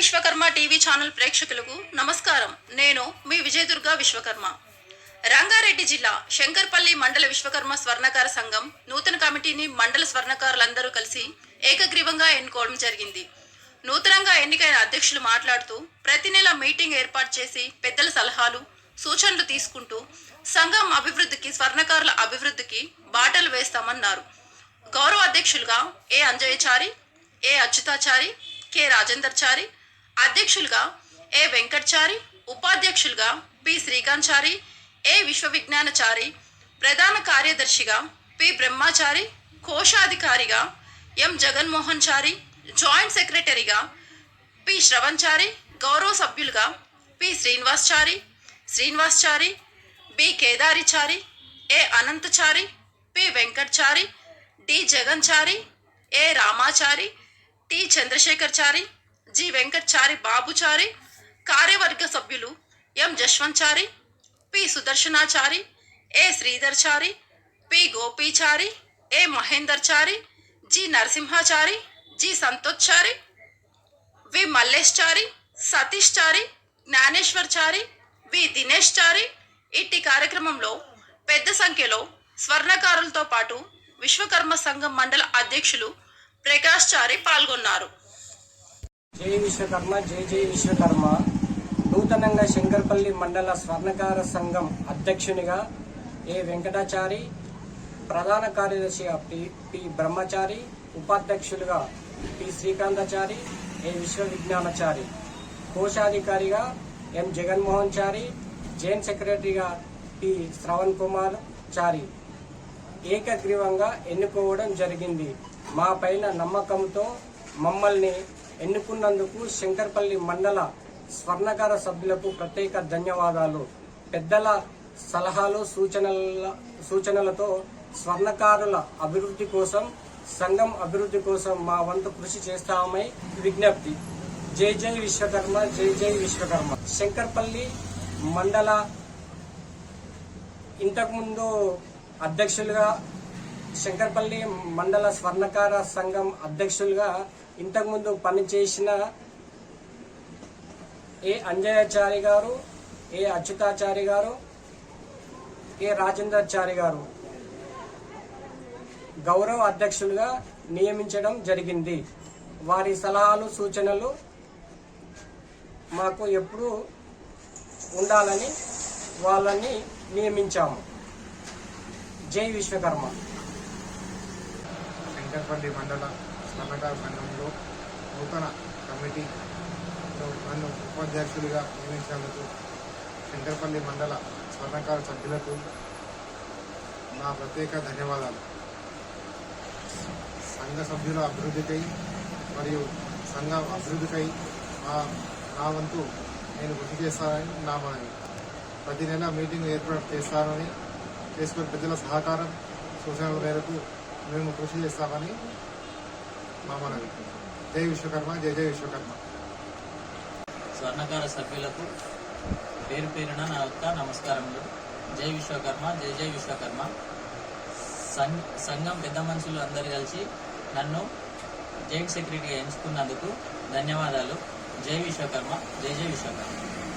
Vishwakarma TV channel ప్రేక్షకులకు నమస్కారం. నేను మీ విజయదుర్గ విశ్వకర్మ. రంగారెడ్డి జిల్లా శంకర్పల్లి మండల విశ్వకర్మ స్వర్ణకార సంఘం నూతన కమిటీని మండల స్వర్ణకారులందరూ కలిసి ఏకగ్రీవంగా ఎన్నుకోవడం జరిగింది. నూతనంగా ఎన్నికైన అధ్యక్షులు మాట్లాడుతూ ప్రతి నెల మీటింగ్ ఏర్పాటు చేసి పెద్దల సలహాలు సూచనలు తీసుకుంటూ సంఘం అభివృద్ధికి స్వర్ణకారుల అభివృద్ధికి బాటలు వేస్తామన్నారు. గౌరవ అధ్యక్షులుగా ఏ అంజయ్యచారి ఏ అచ్యుతాచారి కె రాజేందర్చారి అధ్యక్షులుగా ఏ వెంకట్చారి ఉపాధ్యక్షులుగా పి శ్రీకాంత్ చారి ఏ విశ్వవిజ్ఞానచారి ప్రధాన కార్యదర్శిగా పి బ్రహ్మాచారి కోశాధికారిగా ఎం జగన్మోహన్ చారి జాయింట్ సెక్రటరీగా పి శ్రవణ్చారి గౌరవ సభ్యులుగా P Srinivas Chari Srinivas Chari B Kedarichari A Anantachari P Venkatchari D Jaganchari A Ramachari T Chandrashekarchari G Venkatchari Babuchari కార్యవర్గ సభ్యులు M Jashwanthchari P Sudarshanachari A Sridharchari P Gopichari A Mahendarchari G Narasimhachari G Santhochari V Mallesh Chari Satish Chari Jnaneshwar Chari V Dinesh Chari ఇట్టి కార్యక్రమంలో పెద్ద సంఖ్యలో స్వర్ణకారులతో పాటు విశ్వకర్మ సంఘం మండల అధ్యక్షులు ప్రకాష్ చారి పాల్గొన్నారు. జై విశ్వకర్మ జై జై విశ్వకర్మ. నూతనంగా శంకర్పల్లి మండల స్వర్ణకార సంఘం అధ్యక్షునిగా ఏ వెంకటాచారి ప్రధాన కార్యదర్శిగా పి పి బ్రహ్మచారి ఉపాధ్యక్షులుగా పి శ్రీకాంతాచారి ఏ విశ్వవిజ్ఞానచారి. కోశాధికారిగా ఎం జగన్మోహన్ చారి జైన్ సెక్రటరీగా పి శ్రవణ్ కుమార్ చారి. ఏకగ్రీవంగా ఎన్నుకోవడం జరిగింది. మా పైన నమ్మకంతో మమ్మల్ని ఎన్నుకున్నందుకు శంకర్పల్లి మండల స్వర్ణకార సభ్యులకు ప్రత్యేక ధన్యవాదాలు. పెద్దల సలహాలు సూచనల సూచనలతో స్వర్ణకారుల అభివృద్ధి కోసం సంఘం అభివృద్ధి కోసం మా వంతు కృషి చేస్తామని విజ్ఞప్తి. జై జై విశ్వకర్మ జై జై విశ్వకర్మ. శంకర్పల్లి మండల ఇంతకుముందు అధ్యక్షులుగా శంకర్పల్లి మండల స్వర్ణకార సంఘం అధ్యక్షులుగా ఇంతకుముందు పనిచేసిన ఏ అంజయాచారి గారు ఏ అచ్యుతాచారి గారు ఏ రాజేంద్రాచారి గారు గౌరవ అధ్యక్షులుగా నియమించడం జరిగింది. వారి సలహాలు సూచనలు మాకు ఎప్పుడూ ఉండాలని వాళ్ళని నియమించాము. జై విశ్వకర్మ. శంకర్పల్లి మండలం స్వర్ణకార సంఘంలో నూతన కమిటీలో నన్ను ఉపాధ్యక్షుడిగా నియమించినందుకు శంకరపల్లి మండల స్వర్ణకార సభ్యులకు నా ప్రత్యేక ధన్యవాదాలు. సంఘ సభ్యుల అభివృద్ధికై మరియు సంఘం అభివృద్ధికై నా నా వంతు నేను కృషి చేస్తానని నా మనవి. ప్రతి నెల మీటింగ్ ఏర్పాటు చేస్తానని చేసుకుని ప్రజల సహకారం సూచనల మేరకు మేము కృషి చేస్తామని మా మనవి జై విశ్వకర్మ జై జై విశ్వకర్మ. స్వర్ణకార సభ్యులకు పేరు పేరున నా యొక్క నమస్కారములు. జై విశ్వకర్మ జై జై విశ్వకర్మ. సం- సంఘం పెద్ద మనుషులు అందరు కలిసి నన్ను జాయింట్ సెక్రటరీగా ఎంచుకున్నందుకు ధన్యవాదాలు. జై విశ్వకర్మ జై జై విశ్వకర్మ.